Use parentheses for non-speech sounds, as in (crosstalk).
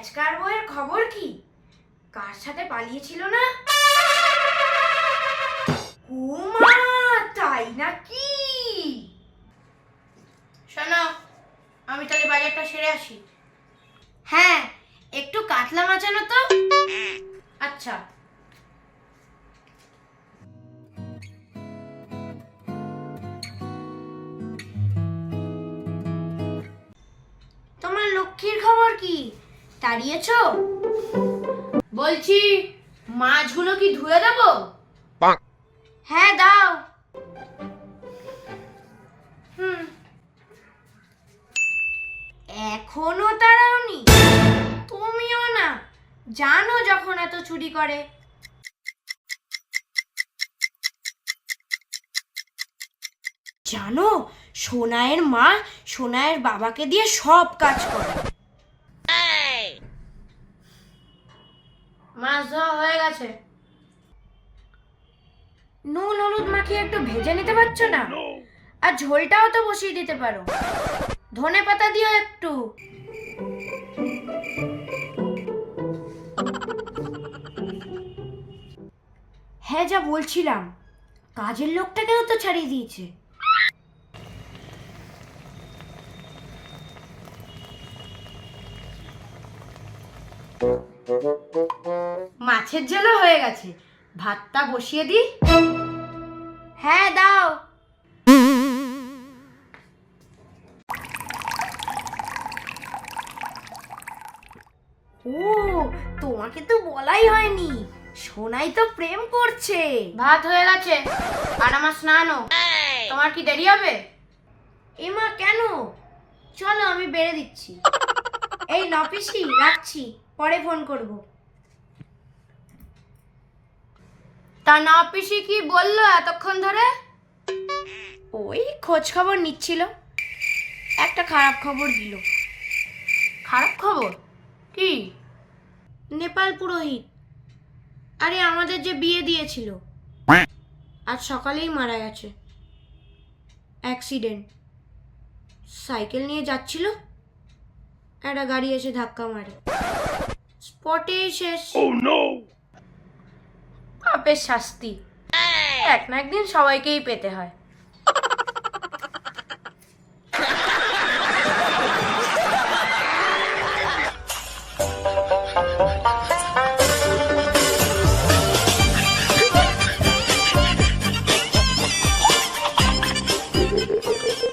আজকার বইয়ের খবর কি? কার সাথে পালিয়েছিল না? ও মা তাই নাকি? শোনো আমি তাহলে বাজারটা সেরে আসি। হ্যাঁ একটু কাতলা মাচানো তো। আচ্ছা। তোমার লক্ষ্মীর খবর কি? তাড়িয়েছো? বলছি মাছগুলো কি ধুয়ে দেবো? হ্যাঁ দাও। এখনও তাড়াওনি? তুমিও না। জানো যখন এত চুরি করে। জানো সোনায়ের মা সোনায়ের বাবাকে দিয়ে সব কাজ করে। মাছ ধোয়া হয়ে গেছে। নুন হলুদ মাখিয়ে একটু ভেজে নিতে পারছ না? আর ঝোলটাও তো বসিয়ে দিতে পারো। ধনে পাতা দিও একটু। হ্যাঁ যা বলছিলাম। কাজের লোকটাকেও তো ছাড়িয়ে দিয়েছে। মাছের ঝোলও হয়ে গেছে। ভাতটা বসিয়ে দিই হ্যাঁ দাও। ও তোমাকে তো বলাই হয়নি। সোনাই তো প্রেম করছে। ভাত হয়ে গেছে। আর আমার স্নানও তোমার কি দেরি হবে? এমা কেন? চলো আমি বেড়ে দিচ্ছি। এই নপিসি, রাখছি, পরে ফোন করব। তা না পিসি কি বলল এতক্ষণ ধরে? ওই খোঁজ খবর নিচ্ছিল। একটা খারাপ খবর দিল। খারাপ খবর? কি? নেপাল পুরোহিত। আরে, আমাদের যে বিয়ে দিয়েছিল। আজ সকালেই মারা গেছে। অ্যাক্সিডেন্ট। সাইকেল নিয়ে যাচ্ছিল। একটা গাড়ি এসে ধাক্কা মারে। স্পটেই শেষ। পাপের শাস্তি। এক না একদিন সবাইকেই পেতে হয়। (laughs)